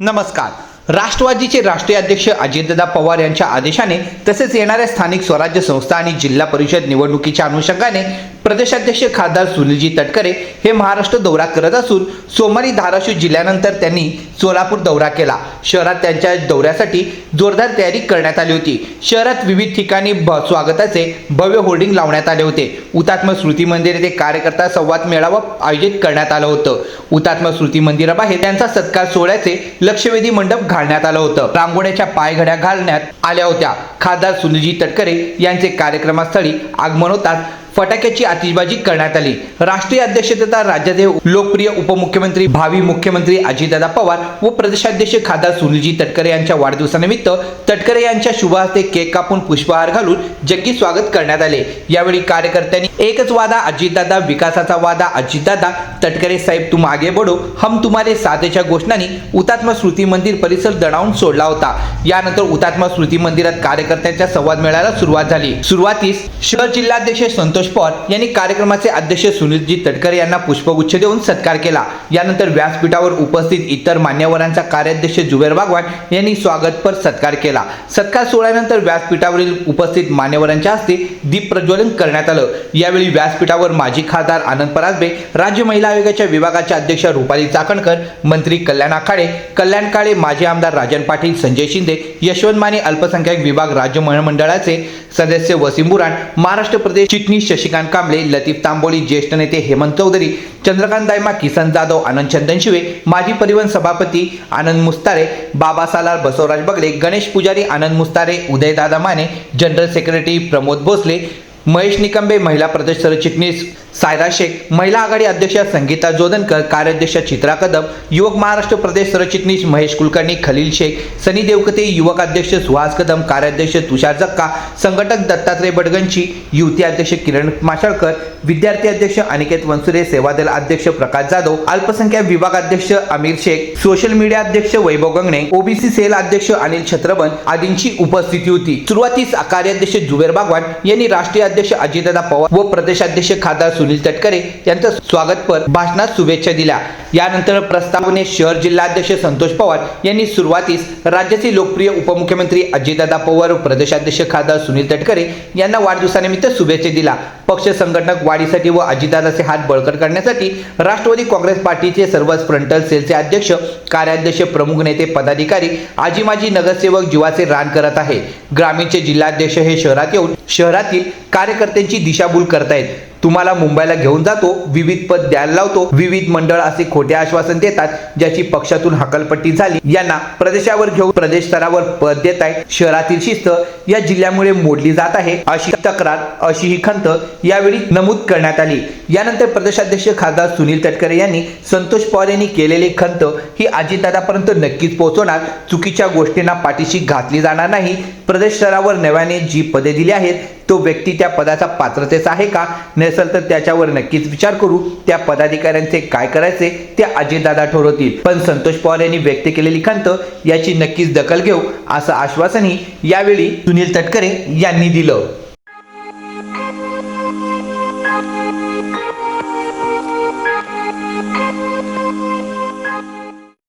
नमस्कार. राष्ट्रवादीचे राष्ट्रीय अध्यक्ष अजितदादा पवार यांच्या आदेशाने तसेच येणाऱ्या स्थानिक स्वराज्य संस्था आणि जिल्हा परिषद निवडणुकीच्या अनुषंगाने प्रदेशाध्यक्ष खासदार सुनीलजी तटकरे हे महाराष्ट्र दौरा करत असून सोमवारी धाराशिव जिल्ह्यानंतर त्यांनी सोलापूर दौरा केला. शहरात त्यांच्या दौऱ्यासाठी जोरदार तयारी करण्यात आली होती. शहरात विविध ठिकाणी भ- स्वागताचे भव्य होर्डिंग लावण्यात आले होते. हुतात्मा स्मृती मंदिर येथे कार्यकर्ता संवाद मेळावा आयोजित करण्यात आलं होतं. हुतात्मा स्मृती मंदिराबाहेर त्यांचा सत्कार सोहळ्याचे लक्षवेधी मंडप घालण्यात आलं होतं. रांगोळ्याच्या पायघड्या घालण्यात आल्या होत्या. खासदार सुनीलजी तटकरे यांचे कार्यक्रमास्थळी आगमन होताच फटाक्याची आतिषबाजी करण्यात आली. राष्ट्रीय अध्यक्ष तथा राज्याचे लोकप्रिय उपमुख्यमंत्री भावी मुख्यमंत्री अजितदादा पवार व प्रदेशाध्यक्ष खासदार सुनीलजी तटकरे यांच्या वाढदिवसानिमित्त तटकरे यांच्या शुभ हस्ते केक कापून पुष्पहार घालून जग्गी स्वागत करण्यात आले. यावेळी कार्यकर्त्यांनी एकच वादा अजितदादा विकासाचा वादा अजितदादा तटकरे साहेब तुम आगे बढो हम तुम्हारे साधेच्या घोषणांनी हुतात्मा स्मृती मंदिर परिसर दणावून सोडला होता. यानंतर हुतात्मा स्मृती मंदिरात कार्यकर्त्यांच्या संवाद मेळायला सुरुवात झाली. सुरुवातीस शहर जिल्हाध्यक्ष संतोष पवार यांनी कार्यक्रमाचे अध्यक्ष सुनीलजी तटकरे यांना पुष्पगुच्छ देऊन सत्कार केला. यानंतर व्यासपीठावर उपस्थित इतर मान्यवरांचा कार्याध्यक्ष जुबेर बागवान यांनी स्वागतपर सत्कार केला. सत्कार सोहळ्यानंतर व्यासपीठावरील उपस्थित मान्यवरांच्या हस्ते दीप प्रज्वलन करण्यात आलं. यावेळी व्यासपीठावर माजी खासदार आनंद परासबे राज्य महिला आयोगाच्या विभागाच्या अध्यक्ष रुपाली चाकणकर मंत्री कल्याण आखाडे कल्याण काळे माजी आमदार राजन पाटील संजय शिंदे यशवंत माने अल्पसंख्याक विभाग राज्य मंडळाचे सदस्य वसीम बुराण महाराष्ट्र प्रदेश चिटणीस शशिकांत कांबळे लतीफ तांबोळी ज्येष्ठ नेते हेमंत चौधरी चंद्रकांत दायमा किसन जाधव आनंद चंदनशिवे माजी परिवहन सभापती आनंद मुस्तारे बाबा सालार बसवराज बगले गणेश पुजारी आनंद मुस्तारे उदयदादा माने जनरल सेक्रेटरी प्रमोद भोसले महेश निकंबे महिला प्रदेश सरचिटणीस सायरा शेख महिला आघाडी अध्यक्ष संगीता जोदनकर कार्याध्यक्ष चित्रा कदम युवक महाराष्ट्र प्रदेश सरचिटणीस महेश कुलकर्णी खलील शेख सनी देवकते युवक अध्यक्ष सुहास कदम कार्याध्यक्ष तुषार जक्का संघटक दत्तात्रय बडगंची युवती अध्यक्ष किरण माशाळकर विद्यार्थी अध्यक्ष अनिकेत वनसुरे सेवादल अध्यक्ष प्रकाश जाधव अल्पसंख्याक विभाग अध्यक्ष आमिर शेख सोशल मीडिया अध्यक्ष वैभव गंगणे ओबीसी सेल अध्यक्ष अनिल छत्रबन आदींची उपस्थिती होती. सुरुवातीस कार्याध्यक्ष जुबेर बागवान यांनी राष्ट्रीय अध्यक्ष अजितदादा पवार व प्रदेशाध्यक्ष खासदार सुनील तटकरे यांचं स्वागतपर भाषणात शुभेच्छा दिल्या. यानंतर प्रस्तावने शहर जिल्हाध्यक्ष संतोष पवार यांनी सुरुवातीस राज्याचे लोकप्रिय उपमुख्यमंत्री अजितदादा पवार व प्रदेशाध्यक्ष खासदार सुनील तटकरे यांना वाढदिवसानिमित्त शुभेच्छा दिला पक्ष संघटक वाढीसाठी व अजितदादाचे हात बळकट करण्यासाठी राष्ट्रवादी काँग्रेस पार्टीचे सर्वच फ्रंटल सेलचे अध्यक्ष कार्याध्यक्ष प्रमुख नेते पदाधिकारी आजी माजी नगरसेवक जीवाचे रान करत आहे. ग्रामीणचे जिल्हाध्यक्ष हे शहरात येऊन शहरातील कार्यकर्त्यांची दिशाभूल करतायत. तुम्हाला मुंबईला घेऊन जातो विविध पद द्यायला लावतो. विविध मंडळ असे खोटे आश्वासन देतात ज्याची पक्षातून हकलपट्टी झाली. यांना प्रदेशावर घेऊन प्रदेश स्तरावर पद देत आहे शहरातील शिस्त या जिल्ह्यामुळे मोडली जात आहे. अशी तक्रार अशी ही खंत यावेळी नमूद करण्यात आली. यानंतर प्रदेशाध्यक्ष खासदार सुनील तटकरे यांनी संतोष पवार यांनी केलेली खंत ही अजितदादापर्यंत नक्कीच पोहोचवणार. चुकीच्या गोष्टींना पाठीशी घातली जाणार नाही. प्रदेश स्तरावर नव्याने जी पदे दिली आहेत तो व्यक्ती त्या पदाचा पात्रतेचा आहे का? नसेल तर त्याच्यावर नक्कीच विचार करू. त्या पदाधिकाऱ्यांचे काय करायचे? ते अजितदादा ठरवतील. पण संतोष पवार यांनी व्यक्त केलेली खंत याची नक्कीच दखल घेऊ असं आश्वासनही यावेळी सुनील तटकरे यांनी दिलं.